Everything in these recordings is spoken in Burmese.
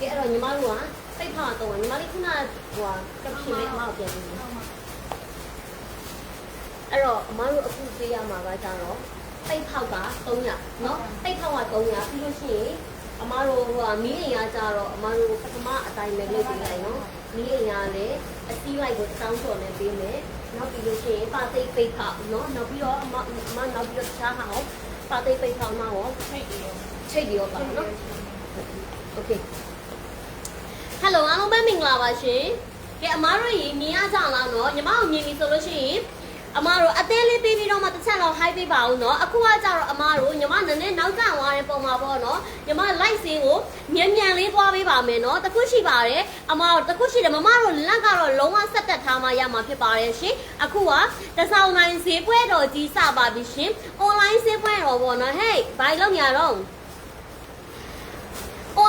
ညီမတို့ကပိတ်ဖောက်တော့ညီမလေးခုနကဟိုကပ်ရှင်လေးအမကိုပြန်ပြီးအဲ့တော့အမတို့အခုပေးရမှာကကြတော့ပိတ်ဖောက်က300เนาะပိတ်ဖောက်က300ပြီးလို့ရှိရင်အမတို့ဟိုကမီးအိမ်ကကြတော့အမတို့ပထမအတိုင်းပဲလုပ်ပေးလိုက်เนาะမီးအိမ်ကလည်းအစည်းလိုက်ကိုတောင်းတော်နဲ့ပေးမယ်နောက်ပြီးလို့ရှိရင်ပါသိပ်ပိတ်ဖောက်เนาะနောက်ပြီးတော့အမအမနောက်ပြီးတော့တခြားဟာအောင်ပါသိပ်ပိတ်ဖောက်မှာရော ထိတ်ရော ချိတ်ပြီးတော့ပါเนาะ โอเค ဟယ်လိုအားလုံးပဲမင်္ဂလာပါရှင်ကဲအမားတို့ရေမြင်ရကြလားနော်ညီမတို့မြင်ပြီဆိုလို့ရှိရင်အမားတို့အသေးလေးပြီးပြီးတော့မှတစ်ချက်လောက် high ပေးပါဦးနော်အခုကကြတော့အမားတို့ညီမနည်းနည်းနောက်ကျသွားတဲ့ပုံမှာပေါ့နော်ညီမ light စင်းကိုမြန်မြန်လေးသွားပေးပါမယ်နော်တခုရှိပါတယ်အမားတို့တခုရှိတယ်မမတို့လက်ကတော့လုံးဝဆက်တက်ထားမှရမှာဖြစ်ပါတယ်ရှင်အခုကတစောင်းနိုင်ဈေးပွဲတော်ကြီးစပါပြီရှင် online ဈေးပွဲတော်ပေါ့နော်ဟေးဘိုင်လုံးရတော့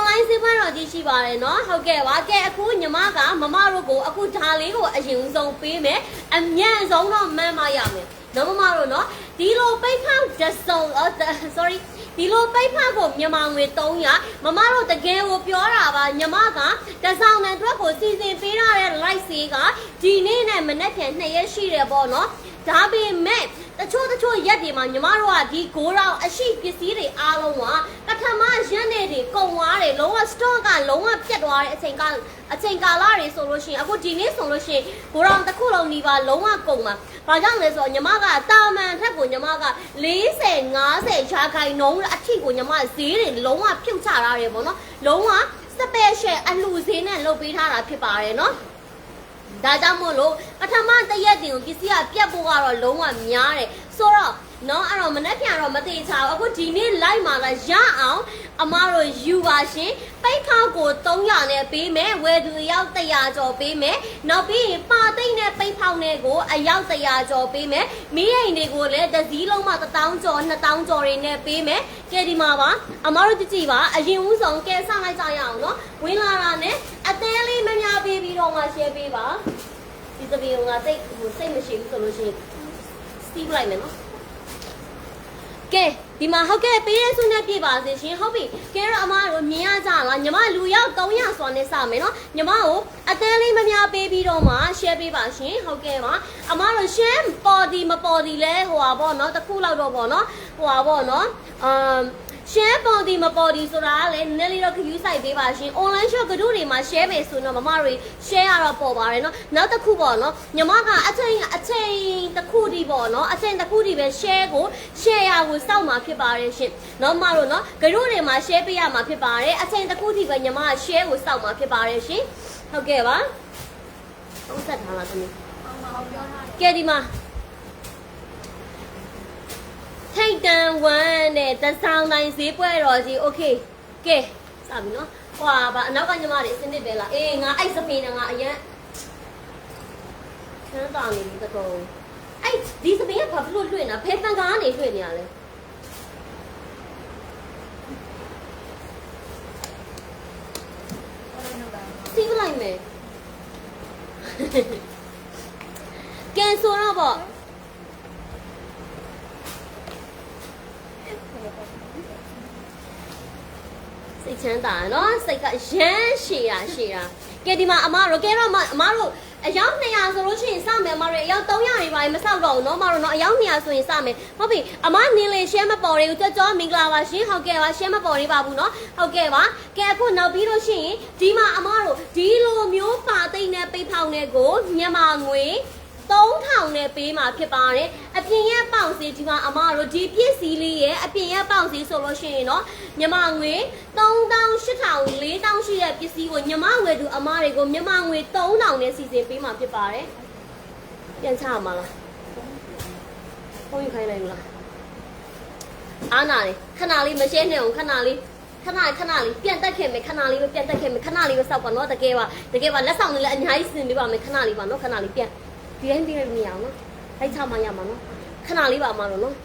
မိုင်းစေးပွားတော်ကြီးရှိပါတယ်နော်ဟုတ်ကဲ့ပါကဲအခုညီမကမမတို့ကိုအခုဒါလေးကိုအရင်ဆုံးပေးမယ်အမြန်ဆုံးတော့မှန်းမရမယ်နော်မမတို့နော်ဒီလိုပိတ်ဖောက်ဒဆုံ sorry ဒီလိုပိတ်ဖောက်ကိုမြန်မာငွေ300မမတို့တကယ်ကိုပြောတာပါညီမကတဆောင်တဲ့အတွက်ကိုစီစဉ်ပေးရတဲ့ live ဈေးကဒီနေ့နဲ့မနေ့ပြန်2ရက်ရှိတယ်ပေါ့နော်ဒါပေမဲ့ တချို့တချို့ရက်တွေမှာညီမတို့ကဒီဂိုးတောင်အရှိပစ္စည်းတွေအားလုံးကပထမရက်နေတွေကုန်သွားတယ်လုံးဝ stock ကလုံးဝပြတ်သွားတဲ့အချိန်ကအချိန်ကာလတွေဆိုလို့ရှိရင်အခုဒီနေ့ဆိုလို့ရှိရင်ဂိုးတောင်တစ်ခုလုံးဒီပါလုံးဝကုန်မှာဘာကြောင့်လဲဆိုတော့ညီမကတာမန်ထက်ကိုညီမက40 50ရာခိုင်နှုန်းအထိကိုညီမဈေးတွေလုံးဝဖြုတ်ချထားတယ်ပေါ့နော်လုံးဝ special အလှဈေးနဲ့လုပ်ပေးထားတာဖြစ်ပါတယ်နော် ဒါကြောင့်မို့လို့ပထမတစ်ရက်တင်ကိုပစ္စည်းကပြတ်ဖို့ကတော့လုံးဝများတယ်ဆိုတော့နော်အဲ့တော့မနေ့ပြန်တော့မသေးချာဘူးအခုဒီနေ့လိုက်มาလာရအောင်အမတို့ယူပါရှင်ပိတ်ခေါက်ကို300နဲ့ပေးမယ်ဝယ်သူအယောက်100ကျော်ပေးမယ်နောက်ပြီးရင်ပါသိမ့်နဲ့ပိတ်ဖောက်နဲ့ကိုအယောက်100ကျော်ပေးမယ်မီးအိမ်တွေကိုလည်းတစ်စည်းလုံးမှ1000ကျော်2000ကျော်တွေနဲ့ပေးမယ်ကဲဒီမှာပါအမတို့ကြည့်ကြည့်ပါအရင်ဦးဆုံးကဲဆောင်လိုက်ကြရအောင်နော်ဝင်လာတာနဲ့အသေးလေးမများ ပေးပြီးတော့မှ share ပေးပါဒီသပီးကငါတိတ်ဟိုစိတ်မရှိဘူးဆိုလို့ရှိရင်စတီးလိုက်မယ်နော်ကဲဒီမှာဟုတ်ကဲ့ပေးရဆုနဲ့ပြပါစေရှင်ဟုတ်ပြီကဲတော့အမတို့မြင်ရကြလားညီမလူရောက်300စွာနဲ့စမယ်နော်ညီမကိုအတန်းလေးမများပေးပြီးတော့မှ share ပေးပါရှင်ဟုတ်ကဲ့ပါအမတို့ share ပေါ်ဒီမပေါ်ဒီလဲဟိုပါပေါ့နော်တစ်ခုလောက်တော့ပေါ့နော်ဟိုပါပေါ့နော်အမ် ရှမ်းပေါ်ဒီမပေါ်ဒီဆိုတာကလည်းနည်းနည်းလေးတော့ခယူးဆိုင်ပေးပါရှင် online shop ကတို့တွေမှာ share ပေးဆိုတော့မမတွေ share ရတော့ပေါ်ပါတယ်နော်နောက်တစ်ခုပေါ့နော်ညီမကအချိန်အချိန်တစ်ခုဒီပေါ့နော်အချိန်တစ်ခုဒီပဲ share ကို share ရကိုစောက်မှာဖြစ်ပါတယ်ရှင်နော်မတို့နော်ကတို့တွေမှာ share ပေးရမှာဖြစ်ပါတယ်အချိန်တစ်ခုဒီပဲညီမက share ကိုစောက်မှာဖြစ်ပါတယ်ရှင်ဟုတ်ကဲ့ပါဟုတ်ဆက်ထားလားသမီးကဲဒီမှာထိတ်တန်1 မ်းနဲ့တဆောင်တိုင်းဈေးပွဲတော်ကြီးโอเคကဲစပြီနော်ဟွာဗာအနောက်ကညီမတွေအစနစ်ပဲလားအေးငါအဲ့စပင်းနဲ့ငါအရင်ခန်းတာနေပြီတကောအဲ့ဒီစပင်းကဘာဖြစ်လို့လွှင့်တာဖဲပန်ကားကနေလွှင့်နေရလဲ ဘာလို့လဲ စီးပလိုက်မယ်ကဲဆိုတော့ပေါ့ ချမ်းသာရနော်စိတ်ကရမ်းရှည်တာရှည်တာကဲဒီမှာအမတို့ကဲတော့မအမတို့အယောက်200ဆိုလို့ရှိရင်စမယ်အမတို့အယောက်300တွေပါမဆောက်တော့ဘူးနော်အမတို့နော်အယောက်200ဆိုရင်စမယ်ဟုတ်ပြီအမနင်းလေရှဲမပေါ်သေးဘူးကြောကြောမင်္ဂလာပါရှင်ဟုတ်ကဲ့ပါရှဲမပေါ်သေးပါဘူးနော်ဟုတ်ကဲ့ပါကဲအခုနောက်ပြီးလို့ရှိရင်ဒီမှာအမတို့ဒီလိုမျိုးပါသိမ့်နဲ့ပိတ်ဖောင်နဲ့ကိုမြန်မာငွေ 3000နဲ့ပေးမှာဖြစ်ပါတယ်အပြင်ရဲ့ပေါင်စီဒီမှာအမတို့ဒီပြည့်စည်လေးရဲ့အပြင်ရဲ့ပေါင်စီဆိုလို့ရှိရင်တော့မြန်မာငွေ3000 8000 4000ရှိတဲ့ပစ္စည်းကိုညီမငွေသူအမတွေကိုမြန်မာငွေ3000နဲ့စီစဉ်ပေးမှာဖြစ်ပါတယ်ပြန်ချမှာလားဖုန်းယူခိုင်းနိုင်မလားအားနာလေခဏလေးမရှင်းနဲ့အောင်ခဏလေးခဏခဏလေးပြန်တက်ခဲ့မယ်ခဏလေးပဲပြန်တက်ခဲ့မယ်ခဏလေးပဲစောက်ပါနော်တကယ်ပါတကယ်ပါလက်ဆောင်လေးလည်းအများကြီးစင်ပေးပါမယ်ခဏလေးပါနော်ခဏလေးပြန် ဒီတိုင်းပြည့်ရမရအောင်နော်လိုက်ချမှရမှာနော်ခဏလေးပါအမတို့နော်